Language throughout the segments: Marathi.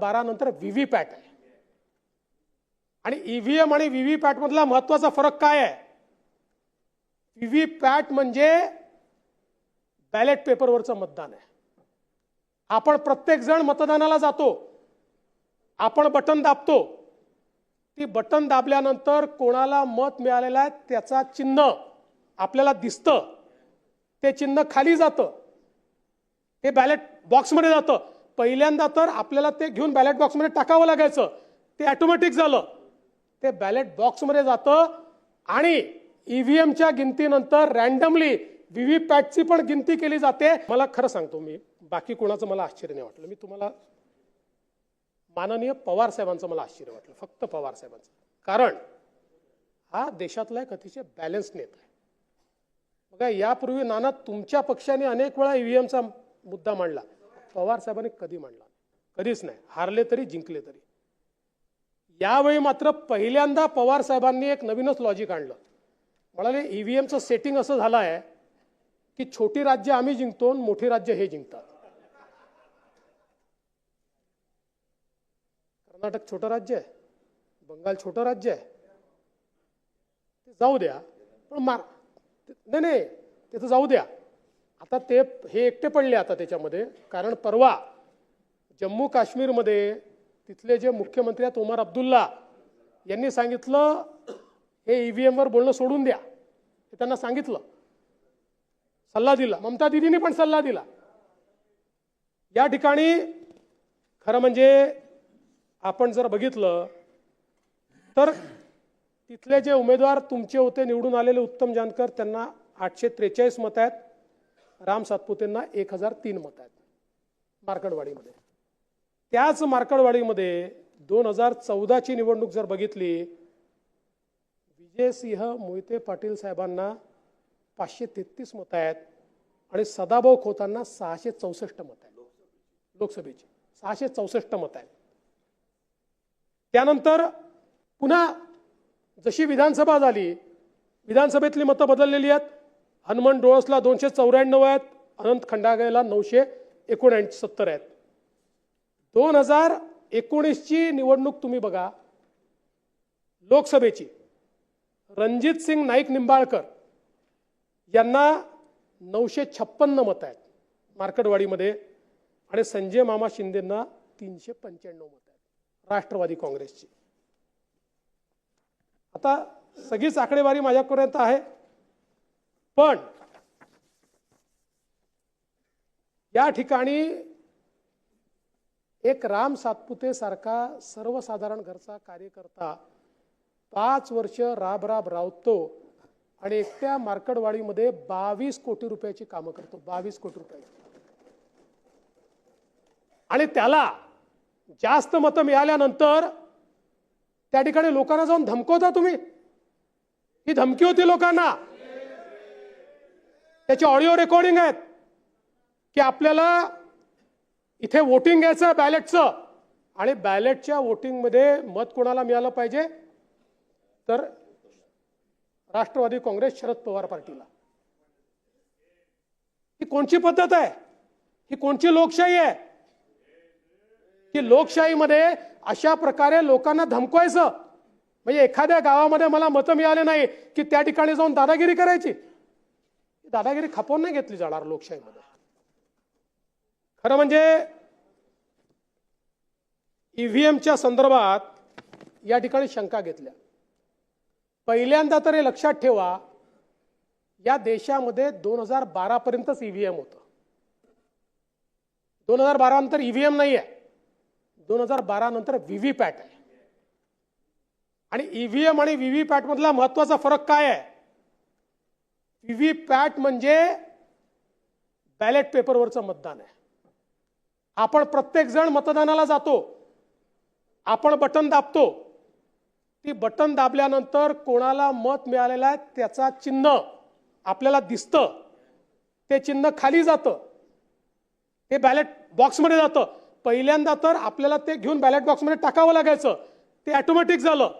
बारा नंतर व्हीव्हीपॅट आहे आणि ईव्हीएम आणि व्हीव्हीपॅट मधला महत्त्वाचा फरक काय आहे? व्हीव्हीपॅट म्हणजे बॅलेट पेपरवरचं मतदान आहे. आपण प्रत्येक जण मतदानाला जातो. आपण बटन दाबतो. ती बटन दाबल्यानंतर कोणाला मत मिळालेलं आहे त्याचा चिन्ह आपल्याला दिसतं. ते चिन्ह खाली जातं. ते बॅलेट बॉक्समध्ये जातं. पहिल्यांदा तर आपल्याला ते घेऊन बॅलेट बॉक्समध्ये टाकावं लागायचं. ते ॲटोमॅटिक झालं. ते बॅलेट बॉक्समध्ये जातं आणि ईव्हीएमच्या गिनतीनंतर रॅन्डमली व्हीव्हीपॅटची पण गिनती केली जाते. मला खरं सांगतो मी बाकी कोणाचं मला आश्चर्य नाही वाटलं. मी तुम्हाला माननीय पवार साहेबांचं मला आश्चर्य वाटलं. फक्त पवार साहेबांचं. कारण हा देशातला एक अतिशय बॅलन्स नेता आहे. बघा यापूर्वी नाना तुमच्या पक्षाने अनेक वेळा ईव्हीएमचा मुद्दा मांडला. पवार साहेबांनी कधी मांडला कधीच नाही. हारले तरी जिंकले तरी. यावेळी मात्र पहिल्यांदा पवार साहेबांनी एक नवीनच लॉजिक आणलं. म्हणाले ईव्हीएमचं सेटिंग असं झालं आहे की छोटी राज्य आम्ही जिंकतो आणि मोठी राज्य हे जिंकतात. कर्नाटक छोटं राज्य आहे. बंगाल छोटं राज्य आहे. ते जाऊ द्या. पण मार नाही नाही. ते तर जाऊ द्या. आता ते हे एकटे पडले आता त्याच्यामध्ये. कारण परवा जम्मू काश्मीरमध्ये तिथले जे मुख्यमंत्री आहेत उमर अब्दुल्ला यांनी सांगितलं हे ई व्ही एमवर बोलणं सोडून द्या. हे त्यांना सांगितलं. सल्ला दिला. ममता दिदींनी पण सल्ला दिला. या ठिकाणी खरं म्हणजे आपण जर बघितलं तर तिथले जे उमेदवार तुमचे होते निवडून आलेले उत्तम जानकर त्यांना आठशे त्रेचाळीस मत आहेत. राम सातपुतेंना एक हजार तीन मत आहेत मार्कडवाडीमध्ये. त्याच मार्कडवाडीमध्ये दोन हजार चौदाची निवडणूक जर बघितली विजयसिंह मोहिते पाटील साहेबांना पाचशे तेहतीस मतं आहेत आणि सदाभाऊ खोतांना सहाशे चौसष्ट मत आहेत. लोकसभेची. सहाशे चौसष्ट मत आहेत. त्यानंतर पुन्हा जशी विधानसभा झाली विधानसभेतली मतं बदललेली आहेत हनुमान डोळसला दोनशे चौऱ्याण्णव आहेत अनंत खंडागेला नऊशे एकोणऐंशी सत्तर आहेत. दोन हजार एकोणीसची निवडणूक तुम्ही बघा. लोकसभेची. रणजित सिंग नाईक निंबाळकर यांना नऊशे छप्पन्न मतं आहेत मार्केटवाडीमध्ये आणि संजय मामा शिंदेंना तीनशे पंच्याण्णव मतं आहेत राष्ट्रवादी काँग्रेसची. आता सगळीच आकडेवारी माझ्यापर्यंत आहे. पण या ठिकाणी एक राम सातपुते सारखा सर्वसाधारण घरचा कार्यकर्ता पाच वर्ष राब राब रावतो आणि एकट्या मार्कडवाडीमध्ये बावीस कोटी रुपयाची कामं करतो बावीस कोटी रुपयाची. आणि त्याला जास्त मतं मिळाल्यानंतर त्या ठिकाणी लोकांना जाऊन धमकवता तुम्ही? ही धमकी होती लोकांना. त्याची ऑडिओ रेकॉर्डिंग आहेत की आपल्याला इथे वोटिंग घ्यायचं बॅलेटचं आणि बॅलेटच्या वोटिंगमध्ये मत कोणाला मिळालं पाहिजे? तर राष्ट्रवादी काँग्रेस शरद पवार पार्टीला. ही कोणची पद्धत आहे? ही कोणची लोकशाही आहे? की लोकशाहीमध्ये अशा प्रकारे लोकांना धमकवायचं? म्हणजे एखाद्या गावामध्ये मला मतं मिळाले नाही की त्या ठिकाणी जाऊन दादागिरी करायची? दादागिरी खपवून नाही घेतली जाणार लोकशाहीमध्ये. खरं म्हणजे ईव्हीएमच्या संदर्भात या ठिकाणी शंका घेतल्या. पहिल्यांदा तरी लक्षात ठेवा या देशामध्ये दोन हजार बारा पर्यंतच ईव्हीएम होतं. दोन हजार बारा नंतर ईव्हीएम नाही आहे. दोन हजार बारा नंतर व्हीव्हीपॅट आहे. आणि ईव्हीएम आणि व्हीव्हीपॅट मधला महत्त्वाचा फरक काय आहे? व्हीव्हीपॅट म्हणजे बॅलेट पेपरवरचं मतदान आहे. आपण प्रत्येक जण मतदानाला जातो. आपण बटन दाबतो. ती बटन दाबल्यानंतर कोणाला मत मिळालेलं आहे त्याचा चिन्ह आपल्याला दिसतं. ते चिन्ह खाली जातं. ते बॅलेट बॉक्समध्ये जातं. पहिल्यांदा तर आपल्याला ते घेऊन बॅलेट बॉक्समध्ये टाकावं लागायचं. ते ॲटोमॅटिक झालं.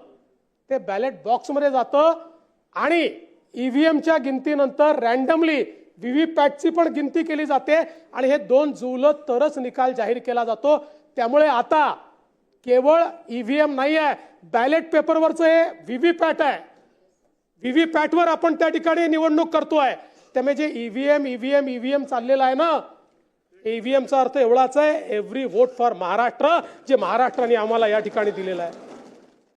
ते बॅलेट बॉक्समध्ये जातं आणि ईव्हीएमच्या गिनतीनंतर रॅन्डमली व्हीव्हीपॅटची पण गिनती केली जाते आणि हे दोन जुळलं तरच निकाल जाहीर केला जातो. त्यामुळे आता केवळ ईव्हीएम नाही आहे बॅलेट पेपरवरचं हे व्हीव्हीपॅट आहे. व्हीव्हीपॅटवर आपण त्या ठिकाणी निवडणूक करतोय. त्यामुळे जे ईव्हीएम ईव्हीएम ईव्हीएम चाललेलं आहे ना? ईव्हीएमचा अर्थ एवढाच आहे एव्हरी वोट फॉर महाराष्ट्र जे महाराष्ट्राने आम्हाला या ठिकाणी दिलेला आहे.